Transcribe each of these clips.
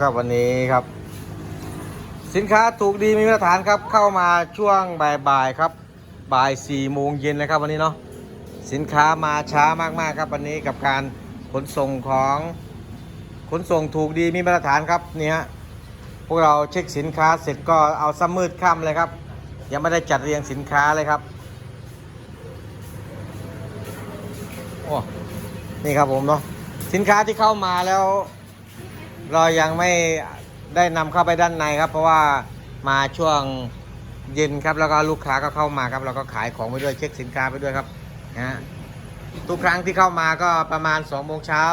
ครับวันนี้ครับ สินค้าถูกดีมีมาตรฐานครับเข้ามาช่วงบ่ายๆครับ บ่ายสี่โมงเย็นนะครับวันนี้เนาะสินค้ามาช้ามากๆครับวันนี้กับการขนส่งของขนส่งถูกดีมีมาตรฐานครับเนี่ยพวกเราเช็คสินค้าเสร็จก็เอาซ้ำมืดค่ำเลยครับ ยังไม่ได้จัดเรียงสินค้าเลยครับโอ้นี่ครับผมเนาะสินค้าที่เข้ามาแล้ว เรายังไม่ได้นำเข้าไปด้านในครับ เพราะว่ามาช่วงเย็นครับ แล้วก็ลูกค้าก็เข้ามาครับ เราก็ขายของไปด้วยเช็คสินค้าไปด้วยครับนะฮะทุกครั้งที่เข้ามาก็ประมาณ2องโมงเช้า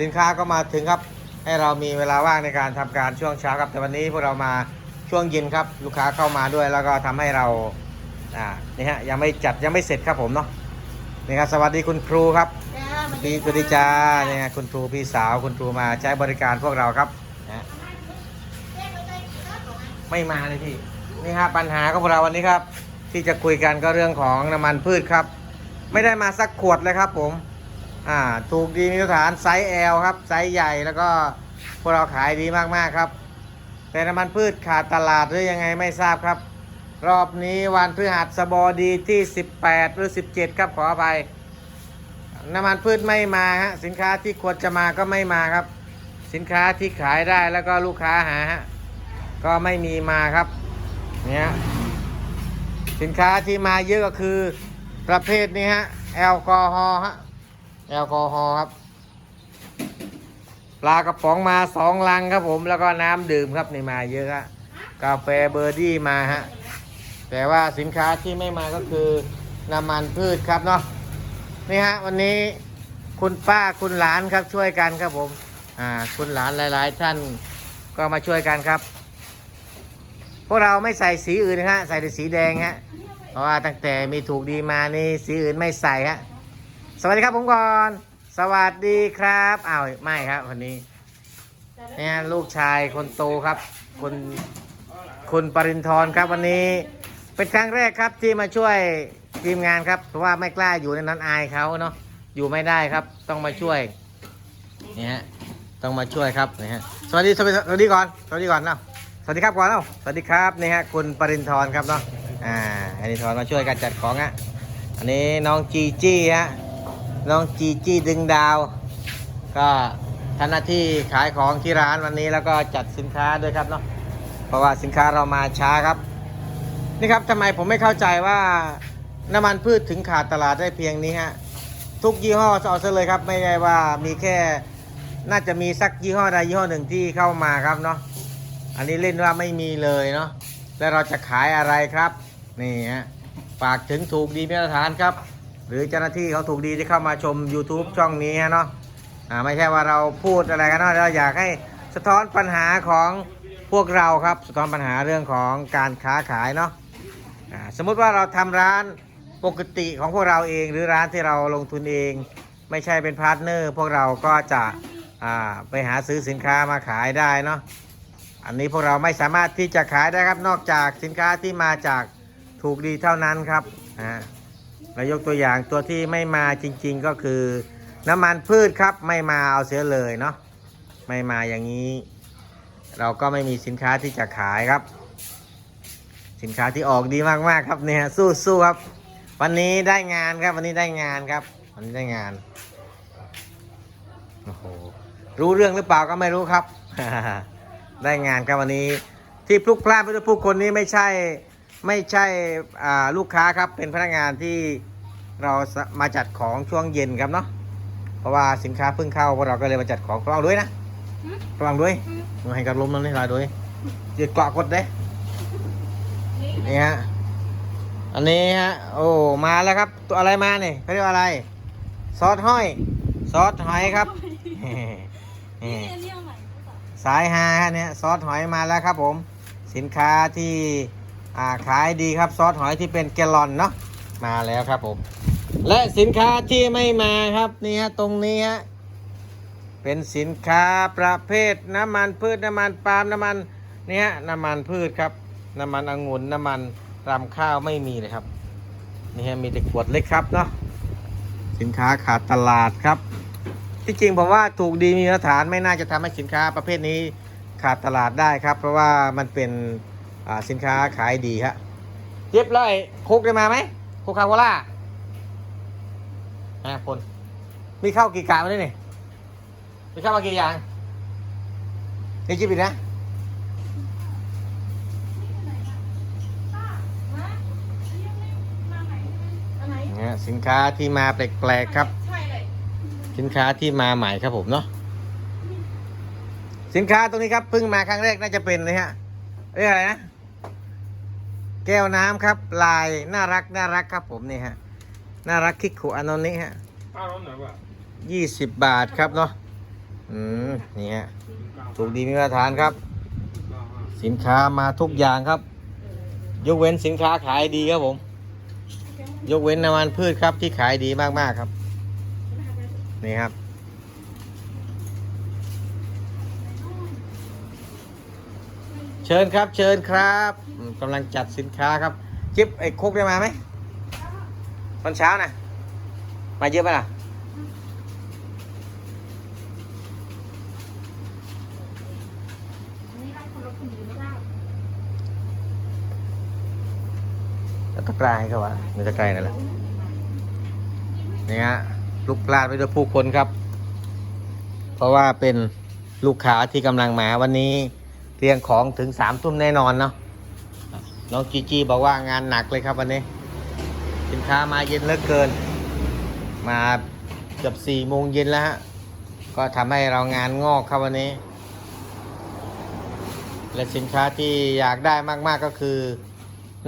สินค้าก็มาถึงครับ ให้เรามีเวลาว่างในการทำการช่วงเช้าครับแต่วันนี้พวกเรามาช่วงเย็นครับ ลูกค้าเข้ามาด้วย แล้วก็ทำให้เราอ่านี่ฮะยังไม่จัดยังไม่เสร็จครับผมเนาะนี่ครับสวัสดีคุณครูครับ ดีสวัสดีจ้าเนี่ยคุณครูพี่สาวคุณครูมาใช้บริการพวกเราครับนะไม่มาเลยพี่ นี่ครับปัญหาของพวกเราวันนี้ครับ ที่จะคุยกันก็เรื่องของน้ำมันพืชครับ ไม่ได้มาสักขวดเลยครับ ผมอ่าถูกดีมีมารฐานไซส์ L ครับไซส์ใหญ่แล้วก็พวกเราขายดีมากๆครับ แต่น้ำมันพืชขาดตลาดหรือยังไงไม่ทราบครับ รอบนี้วันพฤหัสบดีที่ 18 หรือ 17 ครับขออภัย น้ำมันพืชไม่มาฮะสินค้าที่ควรจะมาก็ไม่มาครับ สินค้าที่ขายได้แล้วก็ลูกค้าหาฮะก็ไม่มีมาครับเนี่ยสินค้าที่มาเยอะก็คือประเภทนี้ฮะแอลกอฮอล์ฮะแอลกอฮอล์ครับปลากระป๋องมาสองลังครับผมแล้วก็น้ำดื่มครับนี่มาเยอะฮะกาแฟเบอร์ดี้มาฮะแต่ว่าสินค้าที่ไม่มาก็คือน้ำมันพืชครับเนาะ นี่ฮะวันนี้คุณป้าคุณหลานครับช่วยกันครับผม อ่า คุณหลานหลาย ๆ ท่านก็มาช่วยกันครับ พวกเราไม่ใส่สีอื่นนะฮะใส่แต่สีแดงฮะเพราะว่าตั้งแต่มีถูกดีมานี่สีอื่นไม่ใส่ฮะสวัสดีครับผมก่อนสวัสดีครับอ้าวไม่ครับวันนี้เนี่ยลูกชายคนโตครับ คุณคุณปรินทร์ครับวันนี้ เป็นครั้งแรกครับที่มาช่วย ทีมงานครับเพราะว่าไม่กล้าอยู่ในนั้นอายเขาเนาะอยู่ไม่ได้ครับ ต้องมาช่วยนี่ฮะต้องมาช่วยครับนี่ฮะสวัสดีสวัสดีสวัสดีก่อนสวัสดีก่อนเนาะสวัสดีครับก่อนเนาะสวัสดีครับนี่ฮะคุณปรินทร์ครับเนาะอ่าปรินทร์มาช่วยกันจัดของอะอันนี้น้องจีจี้ฮะน้องจีจี้ดึงดาว ก็ทำหน้าที่ขายของที่ร้านวันนี้แล้วก็จัดสินค้าด้วยครับเนาะเพราะว่าสินค้าเรามาช้าครับ นี่ครับทำไมผมไม่เข้าใจว่า น้ำมันพืชถึงขาดตลาดได้เพียงนี้ฮะ ทุกยี่ห้อเอาซะเลยครับ ไม่ได้ว่ามีแค่น่าจะมีสักยี่ห้อใดยี่ห้อหนึ่งที่เข้ามาครับเนาะอันนี้เล่นว่าไม่มีเลยเนาะแล้วเราจะขายอะไรครับนี่ฮะฝากถึงถูกดีมาตรฐานครับ หรือเจ้าหน้าที่เขาถูกดีที่เข้ามาชม YouTube ช่องนี้ฮะเนาะอ่าไม่ใช่ว่าเราพูดอะไรกันเนาะเราอยากให้สะท้อนปัญหาของพวกเราครับ สะท้อนปัญหาเรื่องของการค้าขายเนาะสมมุติว่าเราทำร้าน ปกติของพวกเราเองหรือร้านที่เราลงทุนเอง ไม่ใช่เป็นพาร์ทเนอร์ พวกเราก็จะไปหาซื้อสินค้ามาขายได้เนาะอันนี้พวกเราไม่สามารถที่จะขายได้ครับนอกจากสินค้าที่มาจากถูกดีเท่านั้นครับอ่าเรายกตัวอย่างตัวที่ไม่มาจริง ๆก็คือ น้ำมันพืชครับไม่มาเอาเสียเลยเนาะไม่มาอย่างนี้ เราก็ไม่มีสินค้าที่จะขายครับ สินค้าที่ออกดีมากๆครับเนี่ยสู้สู้ครับ วันนี้ได้งานครับ วันนี้ได้งานครับวันนี้ได้งานโอ้โหรู้เรื่องหรือเปล่าก็ไม่รู้ครับ ได้งานครับวันนี้ ที่พลุกพล่านไปด้วยผู้คนนี้ไม่ใช่ไม่ใช่อ่าลูกค้าครับเป็นพนักงานที่เราสะมาจัดของช่วงเย็นครับเนาะเพราะว่าสินค้าเพิ่งเข้าพวกเราก็เลยมาจัดของระวังด้วยนะระวังด้วยมาให้กับลมนั่นนี่ลายด้วยเดี๋ยวเกาะกดเด้นี่ฮะ อันนี้ฮะ โอ้ มาแล้วครับ ตัวอะไรมาเนี่ยเขาเรียกว่าอะไร ซอสห้อย ซอสหอยครับนี่สายฮาฮะเนี่ยซอสหอยมาแล้วครับผม สินค้าที่อ่าขายดีครับซอสหอยที่เป็นแกลลอนเนาะ มาแล้วครับผม และสินค้าที่ไม่มาครับนี่ฮะตรงนี้ฮะ เป็นสินค้าประเภทน้ำมันพืชน้ำมันปาล์มน้ำมันนี่ฮะน้ำมันพืชครับ น้ำมันองุ่นน้ำมัน รำข้าวไม่มีเลยครับ นี่ฮะมีแต่ขวดเล็กครับเนาะสินค้าขาดตลาดครับ ที่จริงผมว่าถูกดีมีมาตรฐานไม่น่าจะทำให้สินค้าประเภทนี้ขาดตลาดได้ครับ เพราะว่ามันเป็นสินค้าขายดีฮะเย็บเลยโคกได้มาไหมโคคาโคล่าอะคนมีข้าวกี่กะมาด้วยนี่มีข้าวมากี่อย่างนี่จิบอีกนะ อันไหน เนี่ย สินค้าที่มาแปลกๆครับ ใช่เลยสินค้าที่มาใหม่ครับผมเนาะสินค้าตรงนี้ครับเพิ่งมาครั้งแรกน่าจะเป็นเลยฮะเรียกอะไรนะ แก้วน้ำครับ ลายน่ารักน่ารักครับผมนี่ฮะน่ารักคิกขุอานนท์นี้ฮะป้าร้อนหน่อยว่ะยี่สิบบาทครับเนาะอืมนี่ฮะถูกดีมีมาตรฐานครับ สินค้ามาทุกอย่างครับ ยกเว้นสินค้าขายดีครับผม ยกเว้นน้ำมันพืชครับที่ขายดีมากๆครับ นี่ครับ เชิญครับ เชิญครับกำลังจัดสินค้าครับจิ๊บไอ้คุกได้มาไหมตอนเช้านะมาเยอะไหมล่ะ อันนี้รับคนละกลุ่มหรือไม่ได้ แล้วตะกร้าให้เขาวะไม่ตะกร้านั่นแหละนี่ฮะลูกปลาดไปด้วยผู้คนครับ เพราะว่าเป็นลูกค้าที่กำลังมาวันนี้เรียงของถึงสามทุ่มแน่นอนเนาะน้องจีจีบอกว่างานหนักเลยครับวันนี้ สินค้ามาเย็นเหลือเกิน มาเกือบสี่โมงเย็นแล้วฮะก็ทำให้เรางานงอกครับวันนี้ และสินค้าที่อยากได้มากๆก็คือ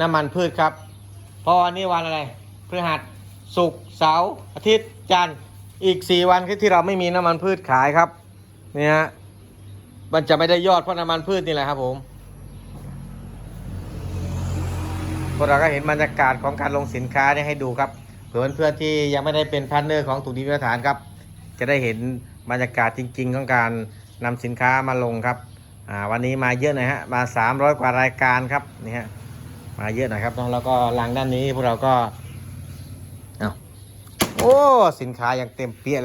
น้ำมันพืชครับ เพราะวันนี้วันอะไรพฤหัสศุกร์เสาร์อาทิตย์จันทร์อีก 4 วันที่เราไม่มีน้ำมันพืชขายครับเนี่ยฮะมันจะไม่ได้ยอดเพราะน้ำมันพืชนี่แหละครับผมพวกเราก็เห็นบรรยากาศของการลงสินค้าเนี่ยให้ดูครับเผื่อเพื่อนที่ยังไม่ได้เป็นพาร์ทเนอร์ของถูกดีมาตรฐานครับ จะได้เห็นบรรยากาศจริง ๆ ของการนำสินค้ามาลงครับวันนี้มาเยอะหน่อยฮะมา 300 กว่ารายการครับนี่ฮะ มาเยอะนะครับแล้วก็ลังด้านนี้พวกเราก็เอาโอ้สินค้ายังเต็มเปี้ยเลยครับ